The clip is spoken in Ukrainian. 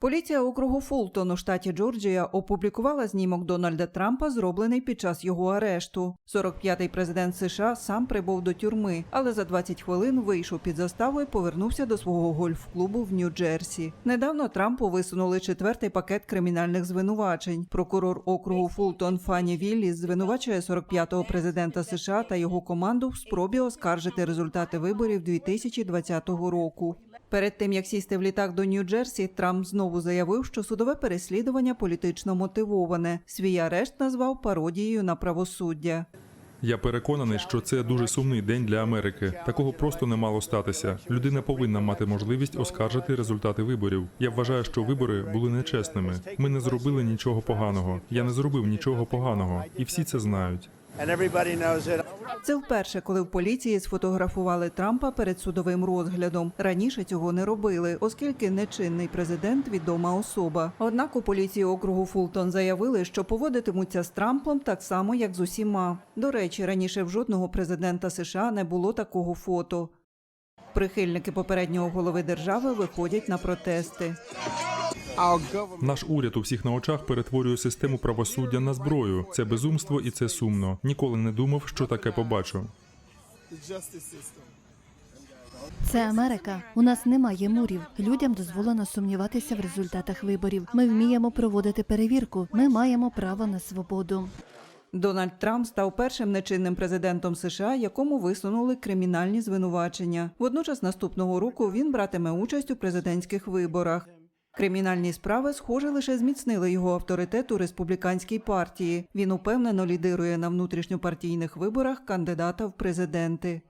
Поліція округу Фултон у штаті Джорджія опублікувала знімок Дональда Трампа, зроблений під час його арешту. 45-й президент США сам прибув до тюрми, але за 20 хвилин вийшов під заставу і повернувся до свого гольф-клубу в Нью-Джерсі. Недавно Трампу висунули четвертий пакет кримінальних звинувачень. Прокурор округу Фултон Фані Вілліс звинувачує 45-го президента США та його команду в спробі оскаржити результати виборів 2020 року. Перед тим як сісти в літак до Нью-Джерсі, Трамп знову заявив, що судове переслідування політично мотивоване. Свій арешт назвав пародією на правосуддя. Я переконаний, що це дуже сумний день для Америки. Такого просто не мало статися. Людина повинна мати можливість оскаржити результати виборів. Я вважаю, що вибори були нечесними. Ми не зробили нічого поганого. Я не зробив нічого поганого, і всі це знають. Це вперше, коли в поліції сфотографували Трампа перед судовим розглядом. Раніше цього не робили, оскільки нечинний президент відома особа. Однак у поліції округу Фултон заявили, що поводитимуться з Трампом так само, як з усіма. До речі, раніше в жодного президента США не було такого фото. Прихильники попереднього голови держави виходять на протести. Наш уряд у всіх на очах перетворює систему правосуддя на зброю. Це безумство і це сумно. Ніколи не думав, що таке побачу. Це Америка. У нас немає мурів. Людям дозволено сумніватися в результатах виборів. Ми вміємо проводити перевірку. Ми маємо право на свободу. Дональд Трамп став першим нечинним президентом США, якому висунули кримінальні звинувачення. Водночас наступного року він братиме участь у президентських виборах. Кримінальні справи, схоже, лише зміцнили його авторитет у республіканській партії. Він упевнено лідирує на внутрішньопартійних виборах кандидата в президенти.